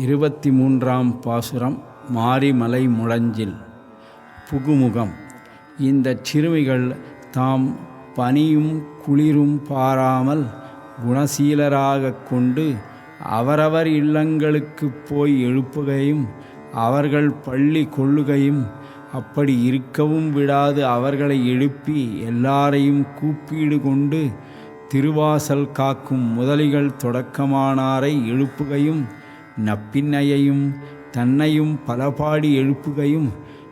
இருபத்தி மூன்றாம் பாசுரம் மாரிமலை முழஞ்சில். புகுமுகம். இந்தச் சிறுமிகள் தாம் பனியும் குளிரும் பாராமல் குணசீலராகக் கொண்டு அவரவர் இல்லங்களுக்கு போய் எழுப்புகையும் அவர்கள் பள்ளி கொள்ளுகையும் அப்படி இருக்கவும் விடாது அவர்களை எழுப்பி எல்லாரையும் கூப்பீடு கொண்டு திருவாசல் காக்கும் முதலிகள் தொடக்கமானாரை எழுப்புகையும் நப்பின்னையையும் தன்னையும் பலபாடி எழுப்புகையும்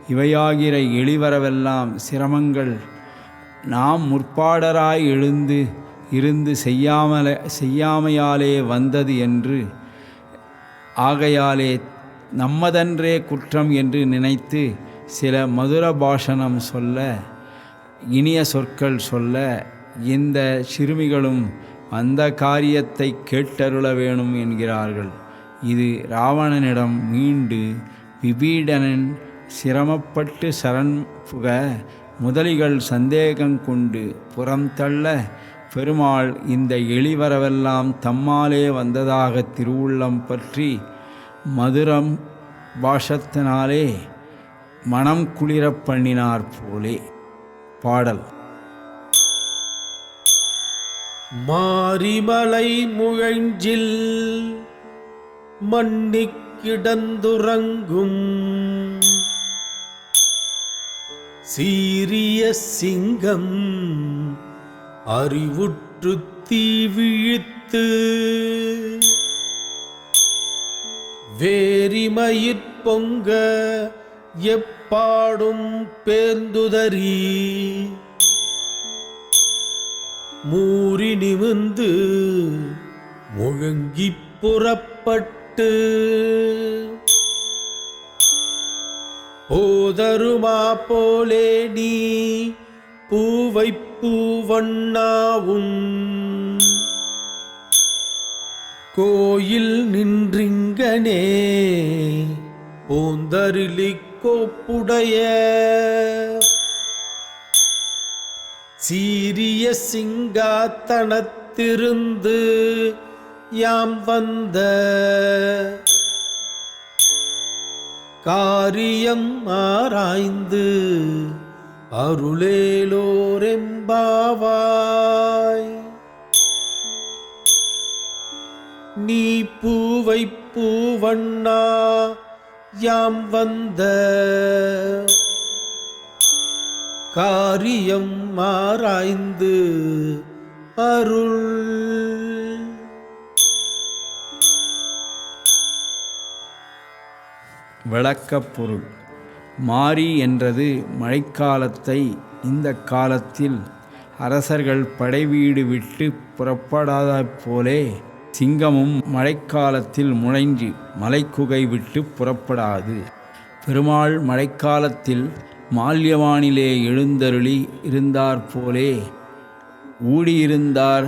இவையாகிற எளிவரவெல்லாம் சிரமங்கள். நாம் முற்பாடராய் எழுந்து இருந்து செய்யாமல செய்யாமையாலே வந்தது என்று ஆகையாலே நம்மதன்றே குற்றம் என்று நினைத்து சில மதுர பாஷணம் சொல்ல இனிய சொற்கள் சொல்ல இந்த சிறுமிகளும் அந்த காரியத்தை கேட்டருள வேணும் என்கிறார்கள். இது ராவணனிடம் மீண்டு விபீடனன் சிரமப்பட்டு சரண் புக முதலிகள் சந்தேகம் கொண்டு புறம் தள்ள பெருமாள் இந்த எளிவரவெல்லாம் தம்மாலே வந்ததாக திருவுள்ளம் பற்றி மதுரம் பாஷத்தினாலே மனம் குளிரப் பண்ணினார் போலே பாடல். மாரிமலை முழஞ்சில் மண்ணிக்கிடந்துறங்கும் சீரிய சிங்கம் அறிவுற்று தீவிழித்து. வேரிமயிற் பொங்க எப்பாடும் பேர்ந்துதறி. மூறி நிமிந்து முழங்கிப் புறப்பட்டு போதருமா போலே நீ பூவை பூவண்ணாவும் கோயில் நின்றிங்கனே போந்தருளி கோப்புடைய சீரிய சிங்காத்தனத்திருந்து யாம் வந்த காரியம் ஆராய்ந்து அருளேலோரெம்பாவாய். நீ பூவை பூவண்ணா யாம் வந்த காரியம் ஆராய்ந்து அருள் விளக்கப் பொருள். மாரி என்றது மழைக்காலத்தை இந்த காலத்தில் அரசர்கள் படைவீடு விட்டு புறப்படாத போலே சிங்கமும் மழைக்காலத்தில் முளைஞ்சு மலைக்குகை விட்டு புறப்படாது. பெருமாள் மழைக்காலத்தில் மால்யவானிலே எழுந்தருளி இருந்தார் போலே ஊடியிருந்தார்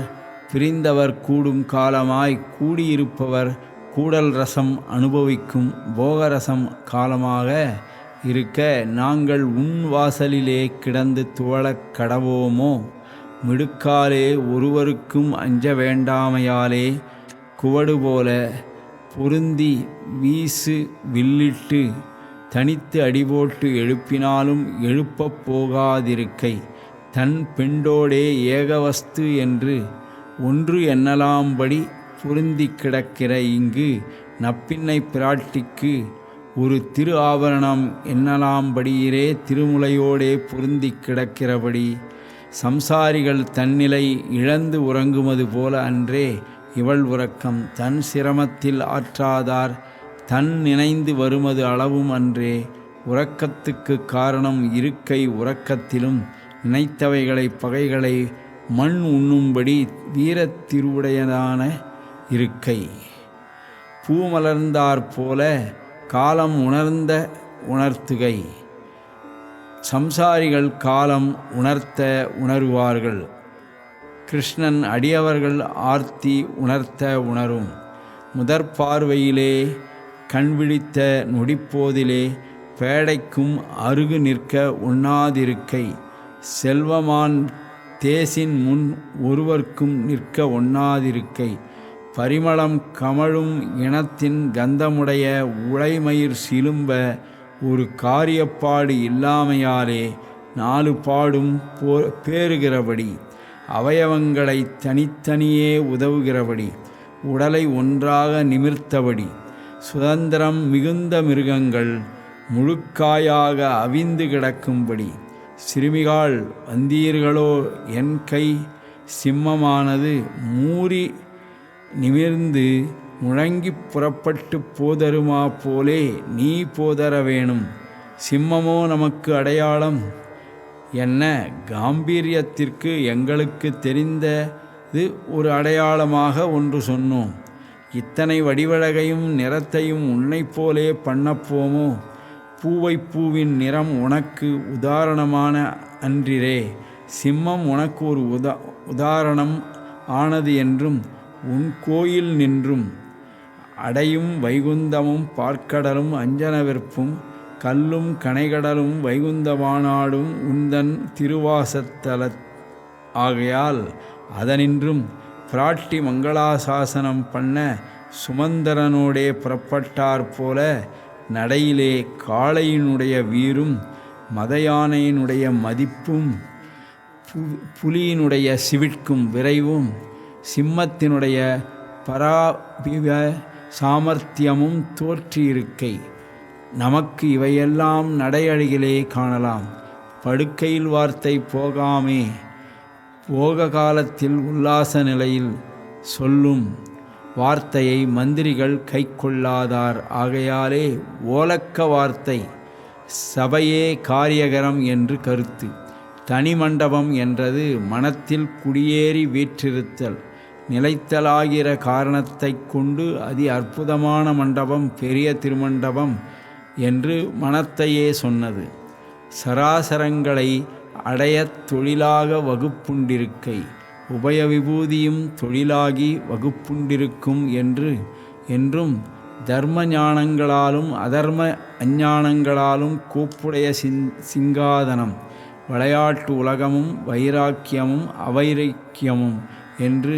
பிரிந்தவர் கூடும் காலமாய் கூடியிருப்பவர் கூடல் ரசம் அனுபவிக்கும் போகரசம் காலமாக இருக்க நாங்கள் உன் வாசலிலே கிடந்து துவளக் கடவோமோ? மிடுக்காலே ஒருவருக்கும் அஞ்ச வேண்டாமையாலே குவடு போல பொருந்தி வீசு வில்லிட்டு தனித்து அடிபோட்டு எழுப்பினாலும் எழுப்பப் போகாதிருக்கை. தன் பெண்டோடே ஏகவஸ்து என்று ஒன்று எண்ணலாம்படி பொருந்தி கிடக்கிற இங்கு நப்பின்னை பிராட்டிக்கு ஒரு திரு ஆபரணம் எண்ணலாம்படியிலே திருமுலையோடே பொருந்தி கிடக்கிறபடி சம்சாரிகள் தன்னிலை இழந்து உறங்குவது போல அன்றே இவள் உறக்கம் தன் சிரமத்தில் ஆற்றாதார் தன் நினைந்து வருமது அளவும் அன்றே உறக்கத்துக்கு காரணம் இருக்கை உறக்கத்திலும் நினைத்தவைகளை பகைகளை மண் உண்ணும்படி வீரத்திருவுடையதான இருக்கை. பூமலர்ந்தாற் போல காலம் உணர்ந்த உணர்த்துகை. சம்சாரிகள் காலம் உணர்த்த உணருவார்கள். கிருஷ்ணன் அடியவர்கள் ஆர்த்தி உணர்த்த உணரும். முதற் பார்வையிலே கண்விழித்த நொடிப்போதிலே பேடைக்கும் அருகு நிற்க உண்ணாதிருக்கை செல்வமான் தேசின் முன் ஒருவர்க்கும் நிற்க ஒண்ணாதிருக்கை. பரிமளம் கமழும் இனத்தின் கந்தமுடைய உழைமயிர் சிலும்ப ஒரு காரியப்பாடு இல்லாமையாலே நாலு பாடும் போ பேறுகிறபடி அவயவங்களை தனித்தனியே உதவுகிறபடி உடலை ஒன்றாக நிமிர்த்தபடி சுதந்திரம் மிகுந்த மிருகங்கள் முழுக்காயாக அவிந்து கிடக்கும்படி சிறுமிகாள் வந்தீர்களோ என் கை சிம்மமானது மூறி நிமிர்ந்து முழங்கி புறப்பட்டு போதருமா போலே நீ போதர வேணும். சிம்மமோ நமக்கு அடையாளம். என்ன காம்பீரியத்திற்கு எங்களுக்கு தெரிந்தது ஒரு அடையாளமாக ஒன்று சொன்னோம். இத்தனை வடிவழகையும் நிறத்தையும் உன்னைப் போலே பண்ணப்போமோ பூவை பூவின் நிறம் உனக்கு உதாரணமான அன்றிரே. சிம்மம் உனக்கு ஒரு உதா உதாரணம் ஆனது என்றும் உன் கோயில் நின்றும். அடையும் வைகுந்தமும் பார்க்கடலும் அஞ்சனவிற்பும் கல்லும் கனைகடலும் வைகுந்தமானாடும் உந்தன் திருவாசத்தல ஆகையால் அதனின்றும் பிராட்டி மங்களாசாசனம் பண்ண சுமந்தரனோடே புறப்பட்டார் போல நடையிலே காளையினுடைய வீரும் மதயானையினுடைய மதிப்பும் பு- புலியினுடைய சிவிட்கும் விரைவும். சிம்மத்தினுடைய பராபிவ சாமர்த்தியமும் தோற்றியிருக்கை. நமக்கு இவையெல்லாம் நடையழகிலே காணலாம். படுக்கையில் வார்த்தை போகாமே. போக காலத்தில் உல்லாச நிலையில் சொல்லும் வார்த்தையை மந்திரிகள் கைக்கொள்ளாதார். ஆகையாலே ஓலக்க வார்த்தை சபையே காரியகரம் என்று கருத்து. தனி மண்டபம் என்றது மனத்தில் குடியேறி வீற்றிருத்தல். நிலைத்தலாகிற காரணத்தைக் கொண்டு அதி அற்புதமான மண்டபம் பெரிய திருமண்டபம் என்று மனத்தையே சொன்னது. சராசரங்களை அடையத் தொழிலாக வகுப்புண்டிருக்கை உபய விபூதியும் தொழிலாகி வகுப்புண்டிருக்கும் என்று என்றும் தர்ம ஞானங்களாலும் அதர்ம அஞ்ஞானங்களாலும் கூப்புடைய சிங் சிங்காதனம் விளையாட்டு உலகமும் வைராக்கியமும் அவைரக்கியமும் என்று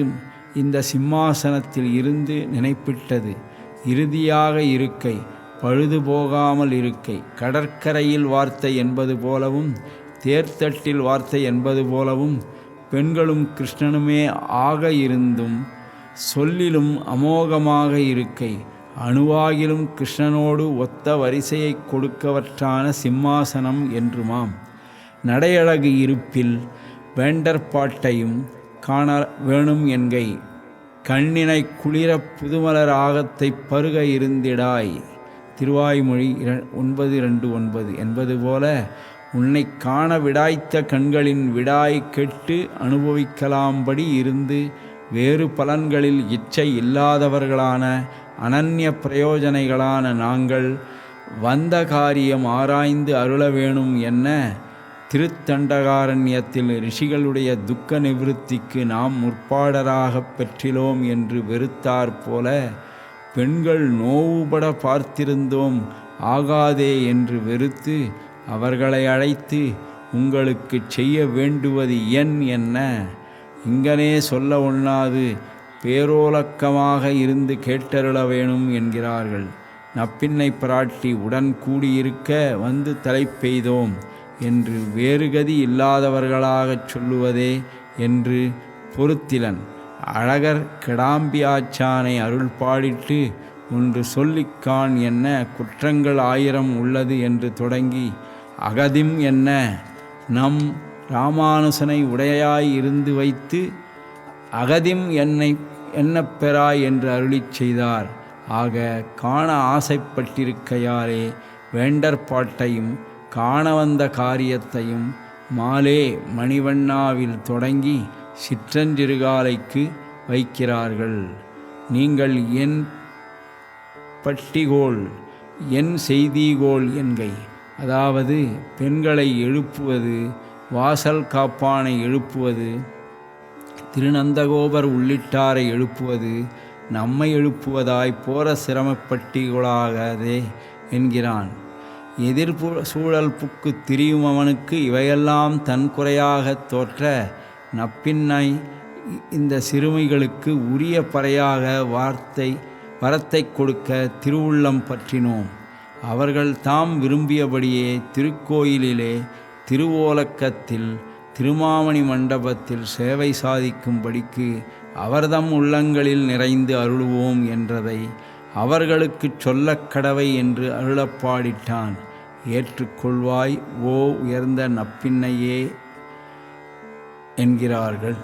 இந்த சிம்மாசனத்தில் இருந்து நினைப்பிட்டது. இறுதியாக இருக்கை பழுது போகாமல் இருக்கை. கடற்கரையில் வார்த்தை என்பது போலவும் தேர்தட்டில் வார்த்தை என்பது போலவும் பெண்களும் கிருஷ்ணனுமே ஆக இருந்தும் சொல்லிலும் அமோகமாக இருக்கை. அணுவாகிலும் கிருஷ்ணனோடு ஒத்த வரிசையை கொடுக்கவற்றான சிம்மாசனம் என்றுமாம். நடையழகு இருப்பில் வேண்டற்பாட்டையும் காண வேணும் என்கை. கண்ணினை குளிர புதுமலர் ஆகத்தை பருக இருந்திடாய். திருவாய்மொழி இர ஒன்பது ரெண்டு ஒன்பது என்பது போல உன்னை காண விடாய்த்த கண்களின் விடாய் கெட்டு அனுபவிக்கலாம்படி இருந்து வேறு பலன்களில் இச்சை இல்லாதவர்களான அனன்ய பிரயோஜனைகளான நாங்கள் வந்த காரியம் ஆராய்ந்து அருள வேணும் என்ன? திருத்தண்டகாரண்யத்தில் ரிஷிகளுடைய துக்க நிவிருத்திக்கு நாம் முற்பாடராகப் பெற்றிலோம் என்று வெறுத்தார் போல பெண்கள் நோவுபட பார்த்திருந்தோம். ஆகாதே என்று வெறுத்து அவர்களை அழைத்து உங்களுக்கு செய்ய வேண்டுவது என் என்ன? இங்கனே சொல்ல ஒண்ணாது. பேரோலக்கமாக இருந்து கேட்டருள வேணும் என்கிறார்கள். நப்பின்னை பிராட்டி உடன் கூடியிருக்க வந்து தலை பெய்தோம். என்று வேறுகதி இல்லாதவர்களாகச் சொல்லுவதே என்று பொருத்திலன். அழகர் கிடாம்பியாச்சானை அருள் பாடிட்டு ஒன்று சொல்லிக்கான் என்ன குற்றங்கள் ஆயிரம் உள்ளது என்று தொடங்கி அகதிம் என்ன நம் ராமானுசனை உடையாய் இருந்து வைத்து அகதிம் என்னை எண்ணப் பெறாய் என்று அருளிச் செய்தார். ஆக காண ஆசைப்பட்டிருக்கையாலே வேண்டற்பாட்டையும் காண வந்த காரியத்தையும் மாலே மணிவண்ணாவில் தொடங்கி சிற்றஞ்சிறுகாலைக்கு வைக்கிறார்கள். நீங்கள் என் பட்டிகோள் என் செய்திகோள் என்கை. அதாவது பெண்களை எழுப்புவது வாசல் காப்பானை எழுப்புவது திருநந்தகோபர் உள்ளிட்டாரை எழுப்புவது நம்மை எழுப்புவதாய் போர சிரமப்பட்டிகளாகதே என்கிறான். எதிர்பு சூழல் புக்கு திரியும் அவனுக்கு இவையெல்லாம் தன்குறையாகத் தோற்ற நப்பின்னை இந்த சிறுமிகளுக்கு உரிய பறையாக வார்த்தை வரத்தை கொடுக்க திருவுள்ளம் பற்றினோம். அவர்கள் தாம் விரும்பியபடியே திருக்கோயிலிலே திருவோலக்கத்தில் திருமாமணி மண்டபத்தில் சேவை சாதிக்கும்படிக்கு அவர்தம் உள்ளங்களில் நிறைந்து அருளுவோம் என்றதை அவர்களுக்குச் சொல்லக் கடவை என்று அருளப்பாடிட்டான். ஏற்றுக்கொள்வாய் ஓ உயர்ந்த நப்பின்னையே என்கிறார்கள்.